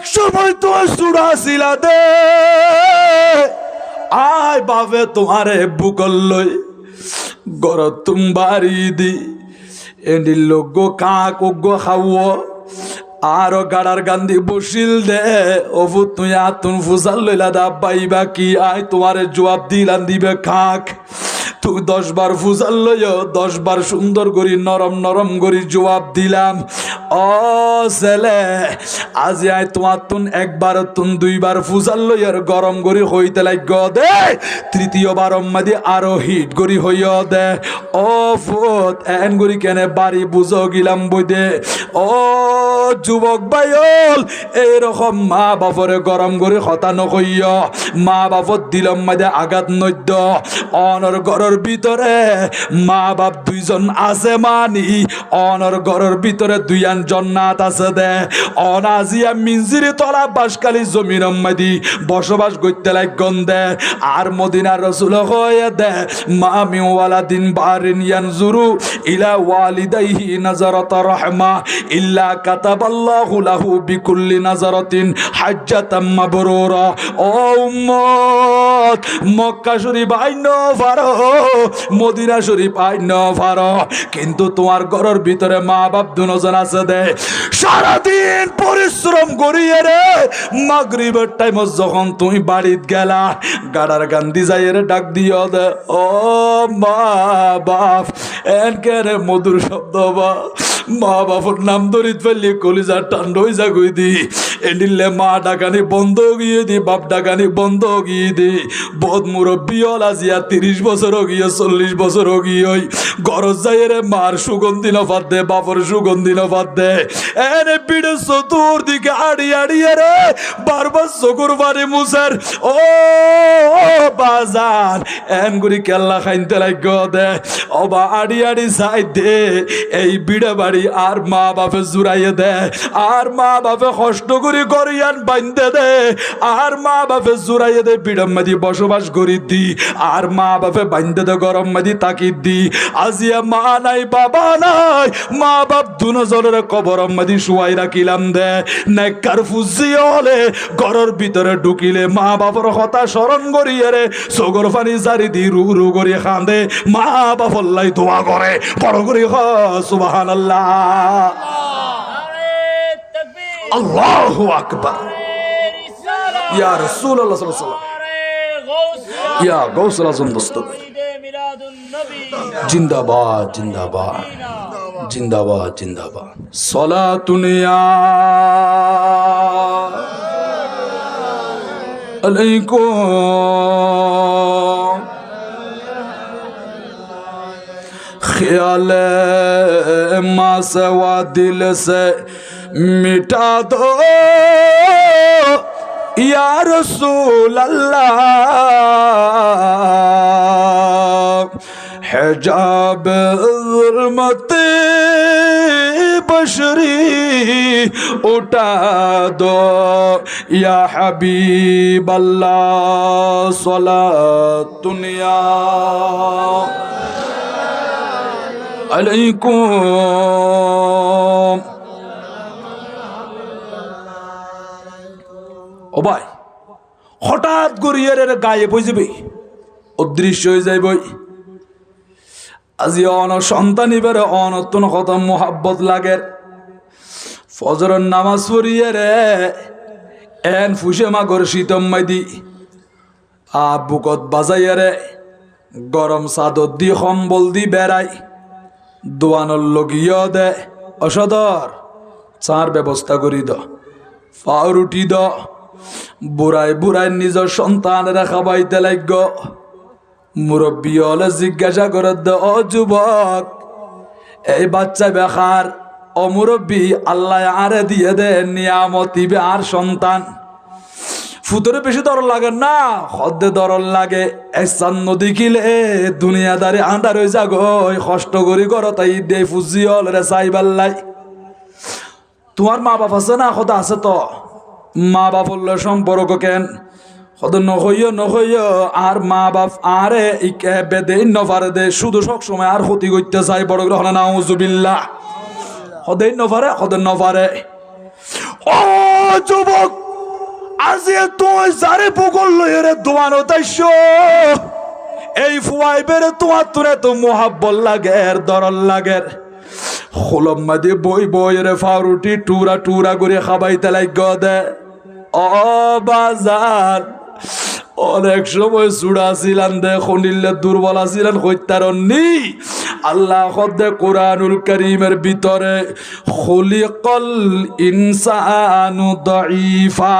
এক সময় তোমার চুড়াছিলা দে। আয় বাবে তোমারে বুকল লই গর তুম দি। এন্ডি লোক কাক খাও আর গাড়ার গান্ধি বসিল দে। অবু তুই আতুন ফুসাল লইলা দা পাইবা কি? আয় তোমারে জবাব দিলাম দিবে খাক তুই দশ বার ফুসাল লইও, দশ বার সুন্দর করি, নরম নরম করি জবাব দিলাম। ও ছেলে, আজি আয় তোমার তুন একবার, তুন দুইবার ফুসাল লইয়ার গরম করি হইতে লাগ দে। তৃতীয়বার অম্মাদি আরও হিট করি হইয় দে। ও ফুত এন করি কেনে বাড়ি বুঝো গিলাম বই দে। ও যুবক বাইল এইরকম মা বাপরে গরম করে হতা নকইয় মা বাপত দিলম মাদে আঘাত নদ্য। অনর ঘরের ভিতরে মা বাপ দুইজন আছে মানি। অনর ঘরের ভিতরে দুইয়ান জন্নাত আছে দে। অনাজিয়া মিনজিরি তলা বাসকালি জমিন মাদি বসবাস করতে লাগন দে। আর মদিনার রসুল হয়ে দে। মা মিওয়ালা দিন বারিন ইয়ানজুরু ইলা ওয়ালিদাইহি নাজারাত রাহমা ইল্লা কাতাবাল্লাহু লাহু বিকুল্লি নাজারাতিন হাজ্জাতাম ও উম্মত, মক্কা শরীফ আইন পারো মদিনা শরীফ আইন পারো কিন্তু তোমার ঘরের ভিতরে মা বাপ দুজন আছে দে সারাদিন পরিশ্রম করিয়ে রে। মাগরিবের টাইম যখন তুমি বাড়িত গেলা, গাড়ার গান্ধী যাই রে ডাক দিও দে। ও মা বাপ, এনকে রে মধুর শব্দ বা। মা বাপর নাম ধরিত ফেললি কলিজার টান্ড হয়ে যা দি। এনিলে মা ডাকানি বন্ধ গিয়ে দি বাপ ডাকানি বন্ধ গিয়ে দি। বদ মুরব্বী হল আজিয়া তিরিশ বছর গিয়ে, চল্লিশ বছর গিয়ে গরজ যাই রে মার সুগন্ধি নফাত দে, বাপর সুগন্ধি নফাত দে। এনে পিড়ে চতুর্দিকে আড়ি আড়িয়ে রে, বারবার চকুর বাড়ি মুসের ও বাজার এন গুড়ি কেল্লা খাইতে লাগ দে। অবা আড়ি আড়ি যাই দে, এই বিড়ে বাড়ি আর মা বাপে জুড়াইয়ে দে, আর মা বাপে কষ্ট করি করিয়ান বাইন্দে দে, আর মা বাপে জুড়াইয়ে দে বিড়ম মাদি বসবাস করি দি, আর মা বাপে বাইন্দে দে গরম মাদি তাকি দি। আজিয়া মা নাই, বাবা নাই, মা বাপ দুনজনের কবরম মাদি শুয়াই রাখিলাম দে। নেকার ফুজি হলে ঘরের ভিতরে ঢুকিলে মা বাপর কথা স্মরণ করিয়ে রে সগর ফানি জারি দি রু রু করি খান্দে, মা বাপল্লাই দোয়া করে, বড় করে হ সুবাহান আল্লাহ আল্লাহ। আকবার। ইয়া রসুল আল্লাহ সাল্লাম ইয়া গৌসল আজম দস্তগীর জিন্দাবাদ জিন্দাবাদ জিন্দাবাদ জিন্দাবাদ। সলা তুনিয়া আলাইকুম। خیال ماں سوا دل سے مٹا دو یا رسول اللہ حجاب ظلمت بشری اٹھا دو یا حبیب اللہ صلاة دنیا আলাইকুম। ও ভাই, হঠাৎ রে গায়ে বই যাবে, অদৃশ্য হয়ে যাই বই আজি অন সন্তান, এবারে অনতন কত মোহাব্বত লাগে। ফজরের নামাজ পড়িয়ে রে এন ফুসে মাগর শীতম মাইদি। আ বুকত বাজাইয়া রে গরম চাদর দি সম্বল দি বেড়াই দোয়ানোর লগিয়ে দে, অসদর। চার ব্যবস্থা করি দ পাউরুটি দ। বুড়াই বুড়াই নিজের সন্তানেরা খাবাইতে লাগ মুরব্বী হলে জিজ্ঞাসা করে দে ও যুবক, এই বাচ্চা বেকার অমুরব্বী আল্লাহ আরে দিয়ে দে, নিয়ামতি আর সন্তান। ফুতরে বেশি দরল লাগে না হদ্দে দরল লাগে। এসান নদী কিলে দুনিয়াদারি আন্দার হয়ে যাগ কষ্ট করি কর তাই দে ফুজি হল রে সাইবাল্লাই। তোমার মা বাপ আছে না? সদা আছে তো। মা বাপ হলে সম্পর্ক কেন? সদ নহইয় নহইয় আর মা বাপ আরে ইকে বেদে নফারে দে। শুধু সব সময় আর ক্ষতি করতে চাই বড় গ্রহণ না উজুবিল্লা সদাই নফারে সদাই নফারে ও যুবক! আজিয়ে তুই যারে পুকুর লইরে দোয়ানো তাইছ এই ফুয়াই বেড়ে তোমার তুরে তো মোহাব্বল লাগের দরল লাগের হলম মাদি বই বই রে ফারুটি টুরা টুরা করে খাবাইতে লাগ দে। ও বাজার, অনেক সময় চূড়া ছিলেন দে খনিলে দুর্বল আছিলেন হত্যারণনি আল্লাহ খদ্দে কোরআনুল করিমের ভিতরে খলিকল ইনসানু দঈফা।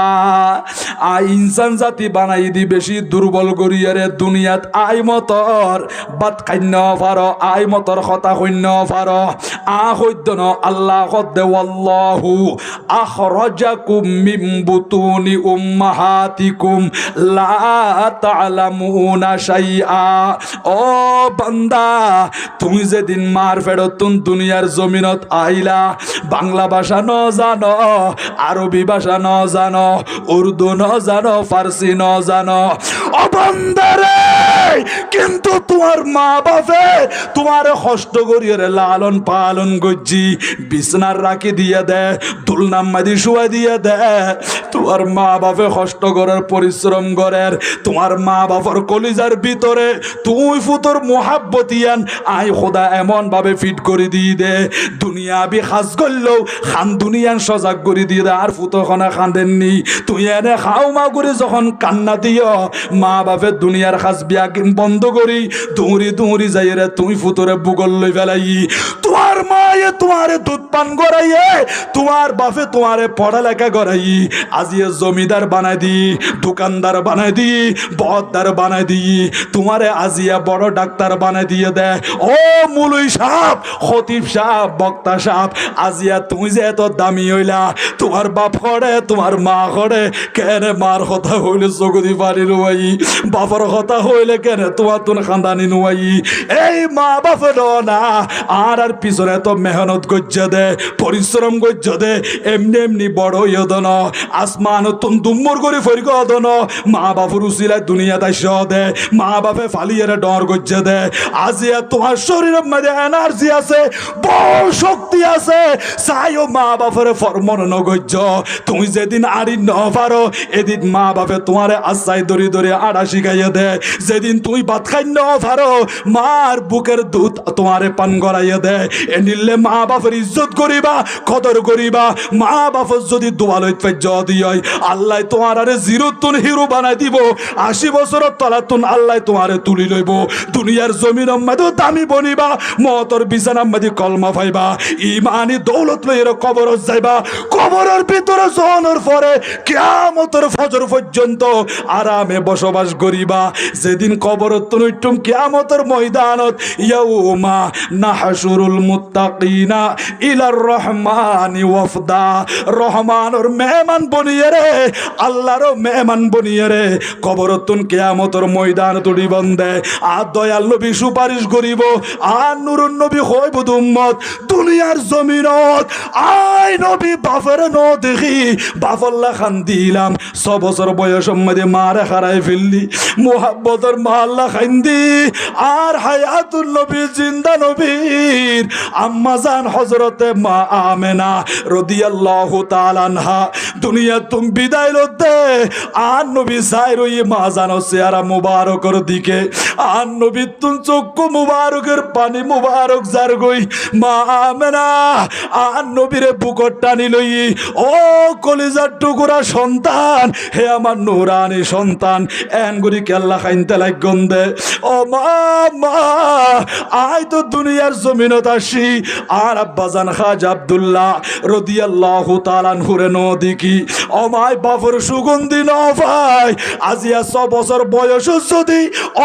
আ ইনসান জাতি বানাই দি বেশি দুর্বল করিয়ারে দুনিয়াত, আই মতর বাত খান্য ফার, আই মতর কথা শূন্য ফার। আ ন আল্লাহ খদ্দে ওয়াল্লাহু আখরাজাকুম মিন বুতুনি উম্মাহাতিকুম, লা তালামুনা শাইআ। ও বান্দা যেদিন মার ফেরতুন দুনিয়ার জমিনত আইলা বাংলা ভাষা ন জানো, আরবি ভাষা ন জানো, উর্দু ন জানো, ফার্সি ন জানো ও বান্দারে কিন্তু তোমার মা বাপে তোমার কষ্ট করিয়ে লালন পালন গজ্জি বিছনার রাখি দিয়ে দে, দুলনাম মাদি শুয়া দিয়ে দে। তোমার মা বাপে কষ্ট করার পরিশ্রম করের তোমার মা বাবার কলিজার ভিতরে তুই ফুতর মোহাব্বতিয়ান আই খোদা এমন ভাবে ফিট করে দিয়ে দে। দুনিয়া বি খাস করলেও খান দুনিয়ান সজাগ করে দিয়ে দে, আর ফুতো খানা খান্দেননি তুই এনে খাও মা করে যখন কান্না দিও মা বাপে দুনিয়ার খাস বিয়া বন্ধ করি, দৌড়ি দৌড়ি যাই রে তুই ফুতরে বুগল লই ফেলাই। তোমার মায়ে তোমারে দুধ পান করাইয়ে, তোমার বাপে তোমারে পড়ালেখা করাই। আজিয়ে জমিদার বানাই দি, দোকানদার বানাই দি বহদার বানাই দি। তোমারে আজিয়া বড় ডাক্তার বানাই দিয়ে দে। ও মুলুই সাপ খতিব সাপ বক্তা সাপ আজিয়া তুমি যে এত দামি হইলা, তোমার বাপ করে তোমার মা করে কেন মার কথা হইলে চকুদি পানি নুয়াই বাপর কথা হইলে কেন তোমার তুন খান্দানি নুয়াই। এই মা বাপ না আর আর পিছনে তো মেহনত গজ্জ দে, পরিশ্রম গজ্জ দে, এমনি এমনি বড় ইয়দন আসমান তুন দুম্মর করে ফরিক অদন মা বাপর উচিলায় দুনিয়া দাইস দে, মা বাপে ফালিয়ে ডর গজ্জ দে। আজিয়া তোমার শরীরের মধ্যে এনার্জি আছে বল শক্তি আছে, চাইও মা বাপের ফরমন নগজ্য তুমি যেদিন আড়ি ন পারো, এদিন মা বাপে তোমারে আশ্বাই দরি দরি আড়া শিখাইয়ে দে। যেদিন তুই ভাত খাই পারো মার বুকের দুধ তোমারে পান করাইয়ে দে এ নিলে মা বাপের ইজ্জত করিবা, কদর করিবা। মা বাপের যদি দোয়ালই পেজ দিয় আল্লাহ তোমার আরে জিরো তুন হিরো বানাই দিব। আশি বছরের তলা তুন আল্লাহ তোমারে তুলি লইব। দুনিয়ার জমির মধ্যে দামি বনিবা মতর বিছানার মধ্যে কলমা পাইবা ইমানি দৌলত লইয়ের কবর যাইবা। কবরের ভিতরে জনের পরে কেয়ামতের ফজর পর্যন্ত আরামে বসবাস করিবা। যেদিন কবর তুনুইটুম কেয়ামতের ময়দানত মুত্তাকিনা ইলার রহমানর মেহমান বনিয়ে রে মেহমান বনিয়ে রে। কবর তুন কেয়ামতের ময়দান তুড়ি বন্দে। আর দয়াল সুপারিশ করিব, আর নুরুন নবী হইব দুম্মত দুনিয়ার জমিনত আই নবী, বাফের ন দেখি বাফল্লা খান দিলাম। ছ বছর বয়স মধ্যে মারে হারাই ফেললি। মোহাব্বতর মাল্লা খান দি আর হায়াতুল নবী, জিন্দা নবীর আম্মা জান হজরতে মা আমেনা রদিয়াল্লাহু তাআলাহা দুনিয়া তুম বিদায় লতে আর নবী সাই রই মা জানো চেহারা মুবারকর দিকে। আর নবী তুম চক্ষু মুবারকের পানি মুবারক যার গই মা আমেনা। আর নবীরে বুকর টানি লই, ও কলিজার টুকুরা সন্তান, হে আমার নুরানি সন্তান, এন গুরি কেল্লা খাইনতে লাগন দে। ও মা মা আই তো দুনিয়ার জমিনত আসি। আর আব্বাজান খাজ আব্দুল্লাহ রদিয়াল্লাহু তাআলা হুরে নদী ও মাই বাফর সুগন্ধি ন ভাই আজিয়া ছ বছর বয়স যদি,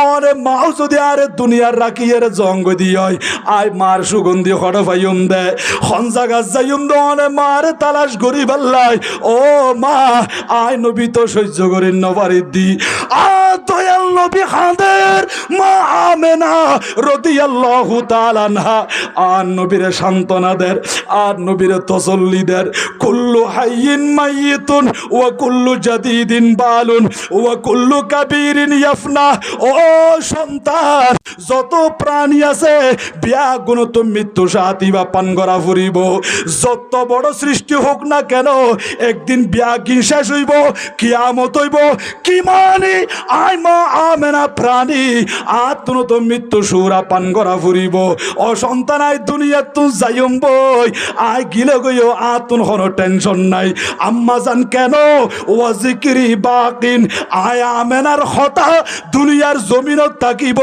অরে মাও যদি আরে দুনিয়ার রাখি এর জঙ্গ দিয় আই মার সুগন্ধি হড় ভাইম দে হনজা গাছ যাইম দে অনে মার তালাশ করি পাল্লাই ও মা আই নবী তো সহ্য করি নবারি দি আ দয়াল নবী খাঁদে। মা আমেনা রাদিয়াল্লাহু আর আর নবীরে তসল্লি দেন কুল্লু হাইয়িন মাইয়িতুন ওয়া কুল্লু জাদিদিন বালুন ওয়া কুল্লু কাবীরিন ইয়াফনা। ও সন্তান, যত প্রাণী আছে বিয়া গুণত মৃত্যু সাথী বা পান করা ফুরিব। যত বড় সৃষ্টি হোক না কেন, একদিন বিয়া কি শেষ হইব, কিয়ামত হইব। কি মানে? আই মা আমেনা প্রাণী তো মৃত্যু সুরা পান করা ফুরিব। সন্তান আই দুনিয়া যাইম বই আই গিলে গইও টেনশন নাই। আম্মা জান কেন? ও জিকিরি বাকিন। আয় আমেনার হতা দুনিয়ার জমিনত থাকিব।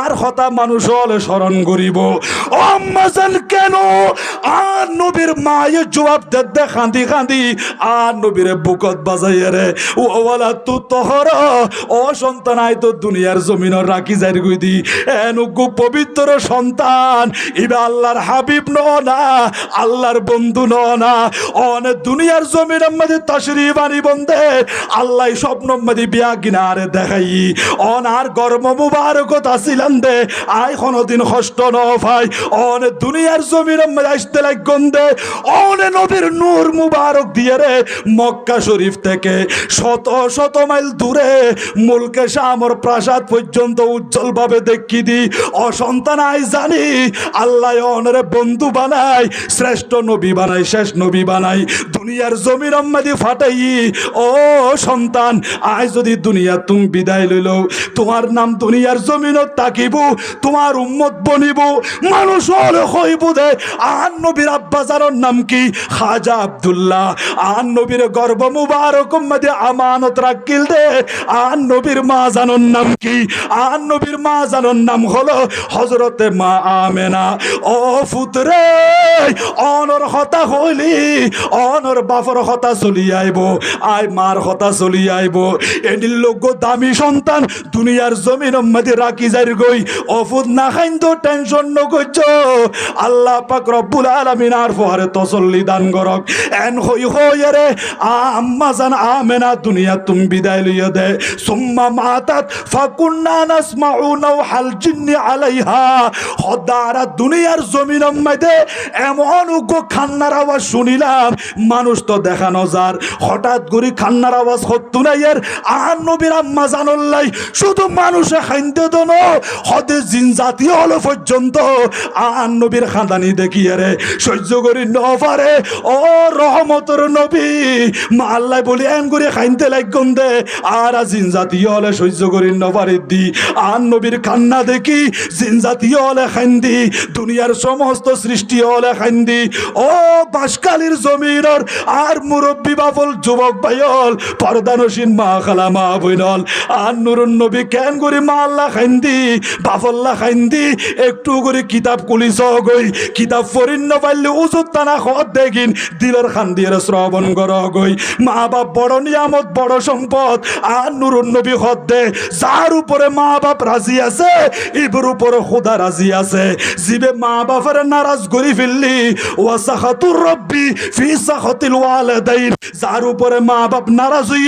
আর হতা মানুষ হলে স্মরণ করিব। আম্মা জান কেন? আর নবীর মায়ে জবাব দে দে খান্দি খান্দি। আর নবীরে বুকত বাজাইয়ে রে। ও ওয়ালা তু তহর। ও আই তো দুনিয়ার জমিন রাখি যাই গই দি। এনুকু পবিত্র সন্তান, ইবা আল্লাহর হাবিব ন না, আল্লাহর বন্ধু ন না। অনে দুনিয়ার জমিনের মধ্যে তশরিফ আনি বন্দে, আল্লাহ স্বপ্ন মধ্যে বিয়া কিনারে দেখাই। অন আর গর্ম মুবারকত আসিলান দে, আই কোনদিন কষ্ট ন ভাই। অনে দুনিয়ার জমিনের মধ্যে আসতে লাগন দে অনে নবীর নূর মুবারক দিয়ে রে মক্কা শরীফ থেকে। শত শত মাইল দূরে মুলকে শামর প্রাসাদ পর্যন্ত উজ্জ্বল ভাবে দেখি দি। অসন্তান আই জানি, আল্লাহ অনরে বন্ধু বানাই শ্রেষ্ঠ নবী বানাই শেষ নবী বানাই দুনিয়ার জমির আম্মাদি ফাটাই, ও সন্তান আজ যদি দুনিয়া তুমি বিদায় লইল, তোমার নাম দুনিয়ার জমিনত তাকিব, তোমার উম্মত বনিব, মানুষ হলে হইব দে। আর নবীর আব্বাজারর নাম কি? খাজা আব্দুল্লাহ। আর নবীর গর্ব মুবারক মধ্যে আমানত রাখিল দে। আর নবীর মা জানর নাম কি? আর নবীর মা জানর নাম হলো হজরতে মা আমেনা। ও ফুতরে অনর হতা হইলি, অনর বাপর হতা চলি আইব, আই মার হতা চলি আইব। এডির লোক দামি সন্তান, দুনিয়ার জমিন মধ্যে রাখি যাই গই অফুদ না খাইন তো টেনশন নগজ আল্লাহ পাক রব্বুল আলামিন আর ফহারে তসল্লি দান করক। এন হই হই রে, আম্মা জান আমেনা, দুনিয়া তুমি বিদায় লইয়া দে। সুম্মা মাতাত এমন শুনিলাম। মানুষ তো দেখানো যার হঠাৎ করে খান্নার আওয়াজ হতো না এর। আম্মা শুধু মানুষে খাইতে দন হদে জিন জাতীয় হলো পর্যন্ত। আর নবীর খান্দানি দেখিয়ে রে সহ্য করি ন ও রহমতর নবী। মা আল্লাহ বলি, এন করে খাইতে লাগন দে আর জিন জাতীয় হলে সহ্য করি ন দি আর নবীর কান্না দেখি জিন জাতীয় হলে খান্দি, দুনিয়ার সমস্ত সৃষ্টি হলে খান্দি। ও বাসকালির জমিনের আর মুরব্বী বাবল, যুবক ভাইল পর্দানসীন মা খালা, মা বইনল আর নুরুন নবী কেন করি মা আল্লাহ খাইন্দি বাফল্লা খাইন্দি একটু করে কিতাব কুলিস গই কিতাব ফরিন ন পারলে উজুত টানা খত দেখিন, দিলের খান্দিয়ে শ্রবণ কর গই মা বাপ বড় নিয়ামত, বড় সম্পদ, আর নুরুন নবী খত দে, যার উপরে মা বাপ রাজি আছে, ইবর উপরে খোদা রাজি আছে। জিবে মা বাপের নারাজ করি ফেললি। ওয়াসাখাতুর রব্বি ফি সাখাতিল ওয়ালিদাইন। যার উপরে মা বাপ নারাজ হই,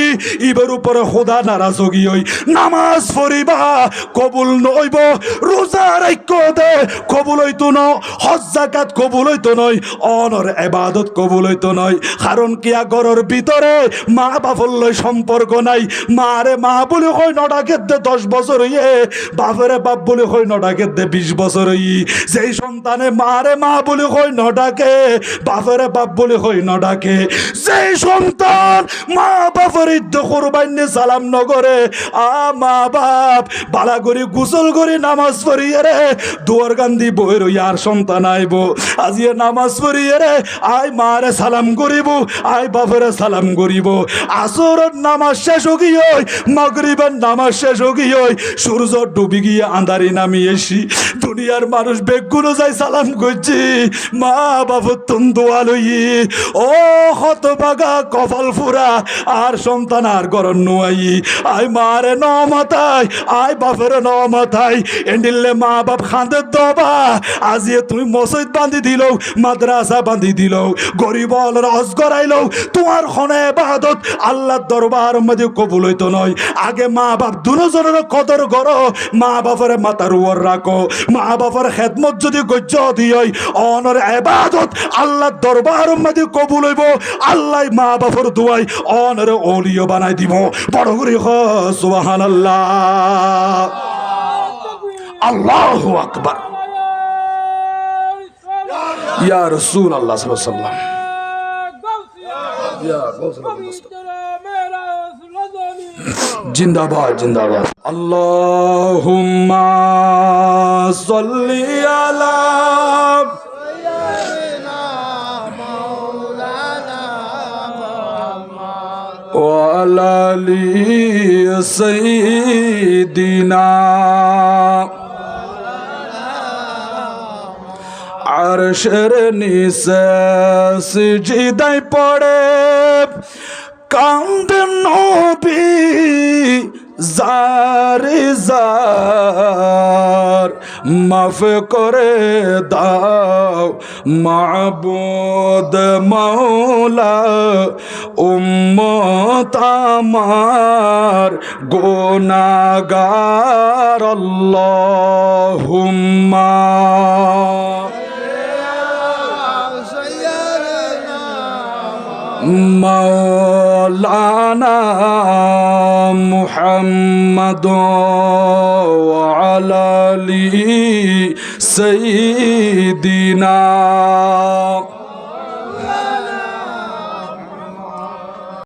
ইবের উপরে খোদা নারাজ হই নামাজ পড়িবা, কবুল নইব, রোজা রাখ্য দে, কবুল হইতো ন। হজ জাকাত কবুল হইতো নয় অনর এবাদত কবুল হইতো নয় কারণ কিয়া ঘরের ভিতরে মা বাপর লই সম্পর্ক নাই? মারে মা বলে কই নডাকে দে দশ বছর হইয়ে বাপরে বাপ বলে কই নডাকে দে বিশ বছর হই যেই সন্তানে মারে মা বলে কই নডাকে বাপরে বাপ বলে কই নডাকে। যেই সন্তান মা বাপের ইদ্য কোরবাইনে সালাম নগরে আ মা বাপ বালা করি গুসল করি নামাজ পড়িয়ে রে দুয়ার গান্ধী বই রই আর সন্তান আইব আজিয়ে নামাজ পড়িয়ে রে আই মারে সালাম করিব আই বাপেরে সালাম করিব আসরের নামাজ শেষ গিয়ে মগরিবের নামাজ শেষ গিয়ে সূর্য ডুবি গিয়ে আন্ধারি নামি এসি। দুনিয়ার মানুষ বেগুলো যাই সালাম করছি, মা বাবু, তুম দোয়া লই ও হতবাগা কপাল ফুরা, আর সন্তান আর গরণ নুয়াই আই মারে ন মাথায় আই বাপের ন মাথায় এন্ডিলে মা বাপ খান্দে দবা আজিয়ে তুমি মসজিদ বান্ধি দিল মাদ্রাসা বান্ধি দিল গরিব রস গড়াইল তোমার খনে বাহাদত আল্লাহ দরবার মধ্যে কবুল হইতো নয়। আগে মা বাপ দুজনের কদর করো মা বাপের মাথার উপর রাখো। মা বাপের খেদমত যদি গজ্য দিয় অনর এবাদত আল্লাহ দরবার মধ্যে কবুল হইব। আল্লাহ মা বাপর দুয়াই অনর ওলিও বানাই দিব। বড় করে সুবাহান আল্লাহ আল্লাহ আকবার। ইয়া রসুল আল্লাহ সাল্লাম জিন্দাবাদ জিন্দাবাদ আল্লাহুম্মা সাল্লি আলা وعلى آل سيدنا আরশের নিচে সিজিদাই পড়ে কান্দেন নবী জারি জার মাফ করে দাও মাবুদ মাওলা উম্মত আমার গোনাগার আল্লাহুম্মা। مولانا محمد وعلى آل سيدنا